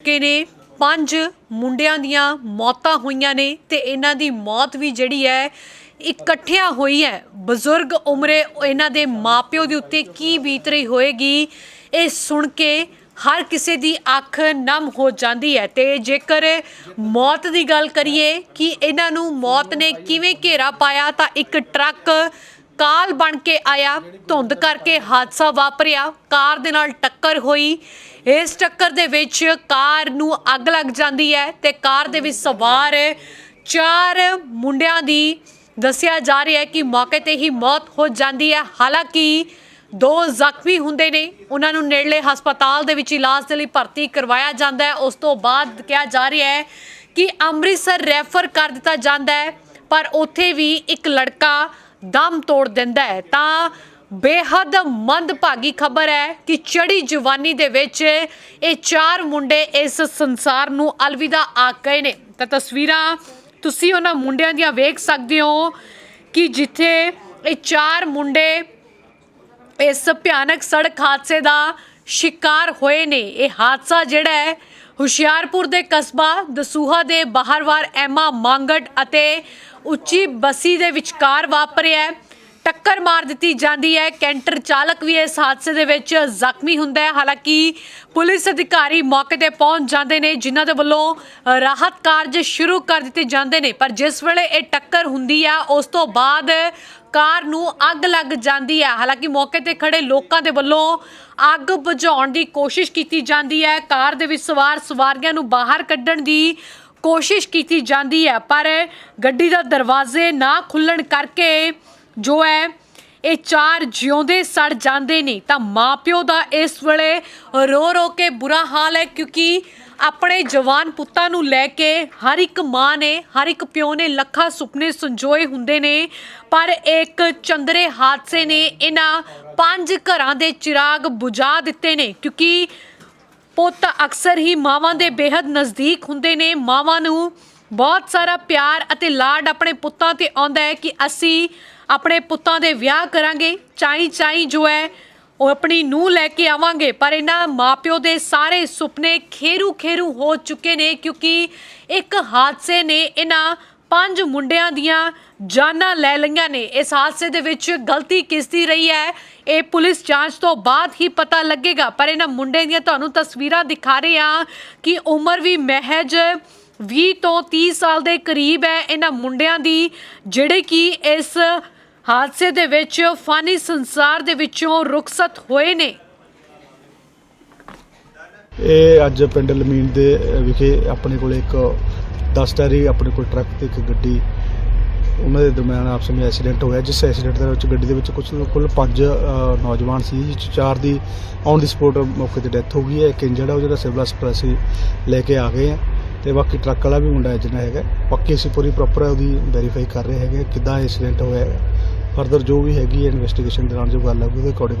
ਕੇ ਨੇ ਪੰਜ ਮੁੰਡਿਆਂ ਦੀਆਂ ਮੌਤਾਂ ਹੋਈਆਂ ਨੇ ਤੇ ਇਹਨਾਂ ਦੀ ਮੌਤ ਵੀ ਜਿਹੜੀ ਹੈ, ਇਕੱਠਿਆਂ ਹੋਈ ਹੈ। ਬਜ਼ੁਰਗ ਉਮਰੇ ਇਹਨਾਂ ਦੇ ਮਾਪਿਓ ਦੇ ਉੱਤੇ ਕੀ ਬੀਤ ਰਹੀ ਹੋਏਗੀ, ਇਹ ਸੁਣ ਕੇ ਹਰ ਕਿਸੇ ਦੀ ਅੱਖ ਨਮ ਹੋ ਜਾਂਦੀ ਹੈ ਤੇ ਜੇਕਰ ਮੌਤ ਦੀ ਗੱਲ ਕਰੀਏ ਕਿ ਇਹਨਾਂ ਨੂੰ ਮੌਤ ਨੇ ਕਿਵੇਂ ਘੇਰਾ ਪਾਇਆ ਤਾਂ ਇੱਕ ਟਰੱਕ ਕਾਲ ਬਣ ਕੇ ਆਇਆ, ਧੁੰਦ ਕਰਕੇ ਹਾਦਸਾ ਵਾਪਰਿਆ, ਕਾਰ ਦੇ ਨਾਲ ਟੱਕਰ ਹੋਈ। ਇਸ ਟੱਕਰ ਦੇ ਵਿੱਚ ਕਾਰ ਨੂੰ ਅੱਗ ਲੱਗ ਜਾਂਦੀ ਹੈ ਤੇ ਕਾਰ ਦੇ ਵਿੱਚ ਸਵਾਰ ਚਾਰ ਮੁੰਡਿਆਂ ਦੀ ਦੱਸਿਆ ਜਾ ਰਿਹਾ ਹੈ ਕਿ ਮੌਕੇ ਤੇ ਹੀ ਮੌਤ ਹੋ ਜਾਂਦੀ ਹੈ। ਹਾਲਾਂਕਿ ਦੋ ਜ਼ਖਮੀ ਹੁੰਦੇ ਨੇ, ਉਹਨਾਂ ਨੂੰ ਨੇੜਲੇ ਹਸਪਤਾਲ ਦੇ ਵਿੱਚ ਇਲਾਜ ਦੇ ਲਈ ਭਰਤੀ ਕਰਵਾਇਆ ਜਾਂਦਾ ਹੈ। ਉਸ ਤੋਂ ਬਾਅਦ ਕਿਹਾ ਜਾ ਰਿਹਾ ਹੈ ਕਿ ਅੰਮ੍ਰਿਤਸਰ ਰੈਫਰ ਕਰ ਦਿੱਤਾ ਜਾਂਦਾ ਹੈ, ਪਰ ਉੱਥੇ ਵੀ ਇੱਕ ਲੜਕਾ ਦਮ ਤੋੜ ਦਿੰਦਾ ਹੈ। ਤਾਂ ਬੇਹੱਦ ਮੰਦਭਾਗੀ ਖਬਰ ਹੈ ਕਿ ਚੜੀ ਜਵਾਨੀ ਦੇ ਵਿੱਚ ਇਹ ਚਾਰ ਮੁੰਡੇ ਇਸ ਸੰਸਾਰ ਨੂੰ ਅਲਵਿਦਾ ਆ ਗਏ ਨੇ। ਤਾਂ ਤਸਵੀਰਾਂ ਤੁਸੀਂ ਉਹਨਾਂ ਮੁੰਡਿਆਂ ਦੀਆਂ ਵੇਖ ਸਕਦੇ ਹੋ ਕਿ ਜਿੱਥੇ ਇਹ ਚਾਰ ਮੁੰਡੇ ਇਸ ਭਿਆਨਕ ਸੜਕ ਹਾਦਸੇ ਦਾ ਸ਼ਿਕਾਰ ਹੋਏ ਨੇ। ਇਹ ਹਾਦਸਾ ਜਿਹੜਾ ਹੈ ਹੁਸ਼ਿਆਰਪੁਰ ਦੇ ਕਸਬਾ ਦਸੂਹਾ ਦੇ ਬਾਹਰਵਾਰ ਐਮਾ ਮੰਗੜ ਅਤੇ ਉੱਚੀ ਬਸੀ ਦੇ ਵਿਚਕਾਰ ਵਾਪਰਿਆ ਟੱਕਰ ਮਾਰ ਦਿੱਤੀ ਜਾਂਦੀ ਹੈ। ਕੈਂਟਰ ਚਾਲਕ ਵੀ ਇਸ ਹਾਦਸੇ ਦੇ ਵਿੱਚ ਜ਼ਖਮੀ ਹੁੰਦਾ ਹੈ। ਹਾਲਾਂਕਿ ਪੁਲਿਸ ਅਧਿਕਾਰੀ ਮੌਕੇ ਤੇ ਪਹੁੰਚ ਜਾਂਦੇ ਨੇ, ਜਿਨ੍ਹਾਂ ਦੇ ਵੱਲੋਂ ਰਾਹਤ ਕਾਰਜ ਸ਼ੁਰੂ ਕਰ ਦਿੱਤੇ ਜਾਂਦੇ ਨੇ। ਪਰ ਜਿਸ ਵੇਲੇ ਇਹ ਟੱਕਰ ਹੁੰਦੀ ਆ ਉਸ ਤੋਂ ਬਾਅਦ ਕਾਰ ਨੂੰ ਅੱਗ ਲੱਗ ਜਾਂਦੀ ਹੈ। ਹਾਲਾਂਕਿ ਮੌਕੇ ਤੇ ਖੜੇ ਲੋਕਾਂ ਦੇ ਵੱਲੋਂ ਅੱਗ ਬੁਝਾਉਣ ਦੀ ਕੋਸ਼ਿਸ਼ ਕੀਤੀ ਜਾਂਦੀ ਹੈ। ਕਾਰ ਦੇ ਵਿੱਚ ਸਵਾਰ ਸਵਾਰੀਆਂ ਨੂੰ ਬਾਹਰ ਕੱਢਣ ਦੀ ਕੋਸ਼ਿਸ਼ ਕੀਤੀ ਜਾਂਦੀ ਹੈ। ਪਰ ਗੱਡੀ ਦਾ ਦਰਵਾਜ਼ੇ ਨਾ ਖੁੱਲਣ ਕਰਕੇ ਜੋ ਹੈ, ਇਹ ਚਾਰ ਜਿਉਂਦੇ ਸੜ ਜਾਂਦੇ ਨੇ, ਤਾਂ ਮਾਪਿਓ ਦਾ ਇਸ ਵੇਲੇ ਰੋ ਰੋ ਕੇ ਬੁਰਾ ਹਾਲ ਹੈ ਕਿਉਂਕਿ ਆਪਣੇ ਜਵਾਨ ਪੁੱਤਾਂ ਨੂੰ ਲੈ ਕੇ ਹਰ ਇੱਕ ਮਾਂ ਨੇ, ਹਰ ਇੱਕ ਪਿਓ ਨੇ ਲੱਖਾਂ ਸੁਪਨੇ ਸੰਜੋਏ ਹੁੰਦੇ ਨੇ, ਪਰ ਇੱਕ ਚੰਦਰੇ ਹਾਦਸੇ ਨੇ ਇਹਨਾਂ ਪੰਜ ਘਰਾਂ ਦੇ ਚਿਰਾਗ ਬੁਝਾ ਦਿੱਤੇ ਨੇ, ਕਿਉਂਕਿ ਪੁੱਤ ਅਕਸਰ ਹੀ ਮਾਵਾਂ ਦੇ ਬੇਹੱਦ ਨਜ਼ਦੀਕ ਹੁੰਦੇ ਨੇ, ਮਾਵਾਂ ਨੂੰ ਬਹੁਤ ਸਾਰਾ ਪਿਆਰ ਅਤੇ ਲਾਡ ਆਪਣੇ ਪੁੱਤਾਂ ਤੇ ਆਉਂਦਾ ਹੈ ਕਿ ਅਸੀਂ ਆਪਣੇ ਪੁੱਤਾਂ ਦੇ ਵਿਆਹ ਕਰਾਂਗੇ, ਚਾਈ ਚਾਈ ਜੋ ਹੈ, ਉਹ ਆਪਣੀ ਨੂੰ ਲੈ ਕੇ ਆਵਾਂਗੇ। ਪਰ ਇਹਨਾਂ ਮਾਪਿਓ ਦੇ ਸਾਰੇ ਸੁਪਨੇ ਖੇਰੂ ਖੇਰੂ ਹੋ ਚੁੱਕੇ ਨੇ ਕਿਉਂਕਿ ਇੱਕ ਹਾਦਸੇ ਨੇ ਇਹਨਾਂ ਪੰਜ ਮੁੰਡਿਆਂ ਦੀਆਂ ਜਾਨਾਂ ਲੈ ਲਈਆਂ ਨੇ। ਇਸ ਹਾਦਸੇ ਦੇ ਵਿੱਚ ਗਲਤੀ ਕਿਸ ਦੀ ਰਹੀ ਹੈ, ਇਹ ਪੁਲਿਸ ਜਾਂਚ ਤੋਂ ਬਾਅਦ ਹੀ ਪਤਾ ਲੱਗੇਗਾ। ਪਰ ਇਹਨਾਂ ਮੁੰਡੇ ਦੀਆਂ ਤੁਹਾਨੂੰ ਤਸਵੀਰਾਂ ਦਿਖਾ ਰਹੇ ਹਾਂ ਕਿ ਉਮਰ ਵੀ ਮਹਿਜ 20 ਤੋਂ 30 ਸਾਲ ਦੇ ਕਰੀਬ ਹੈ। ਇਹਨਾਂ ਮੁੰਡਿਆਂ ਦੀ, ਜਿਹੜੇ ਕਿ ਇਸ ਹਾਦਸੇ ਦੇ ਵਿੱਚ ਫਾਨੀ ਸੰਸਾਰ ਦੇ ਵਿੱਚੋਂ ਰੁਖਸਤ ਹੋਏ ਨੇ। ਇਹ ਅੱਜ ਪਿੰਡ ਲਮੀਨ ਦੇ ਵਿਖੇ ਆਪਣੇ ਕੋਲ ਇੱਕ 10 ਆਪਣੇ ਕੋਲ ਟਰੱਕ ਤੇ ਇੱਕ ਗੱਡੀ, ਉਹਨਾਂ ਦੇ ਦਰਮਿਆਨ ਆਪਸ ਵਿੱਚ ਐਕਸੀਡੈਂਟ ਹੋਇਆ, ਜਿਸ ਐਕਸੀਡੈਂਟ ਦੇ ਵਿੱਚ ਗੱਡੀ ਦੇ ਵਿੱਚ ਕੁਝ ਕੁੱਲ ਪੰਜ ਨੌਜਵਾਨ ਸੀ, ਜਿਸ 'ਚ ਚਾਰ ਦੀ ਔਨ ਦੀ ਸਪੋਟ ਮੌਕੇ ਤੇ ਡੈਥ ਹੋ ਗਈ ਹੈ, ਇੱਕ ਇੰਜਰਡ ਹੈ ਉਹ ਜਿਹੜਾ ਸਿਵਲ ਹਸਪਤਾਲ ਅਸੀਂ ਲੈ ਕੇ ਆ ਗਏ ਆ ਤੇ ਬਾਕੀ ਟਰੱਕ ਵਾਲਾ ਵੀ ਮੁੰਡਾ ਜਿਹੜਾ ਹੈਗਾ ਬਾਕੀ ਅਸੀਂ ਪੂਰੀ ਪ੍ਰੋਪਰ ਉਹਦੀ ਵੈਰੀਫਾਈ ਕਰ ਰਹੇ ਹੈਗੇ ਕਿੱਦਾਂ ਐਕਸੀਡੈਂਟ ਹੋਇਆ ਹੈ। ਫਰਦਰ ਜੋ ਵੀ ਹੈਗੀ ਇਨਵੈਸਟੀਗੇਸ਼ਨ ਦੌਰਾਨ ਜੋ ਗੱਲ ਹੈ ਉਹਦੇ ਅਕੋਰਡਿੰਗ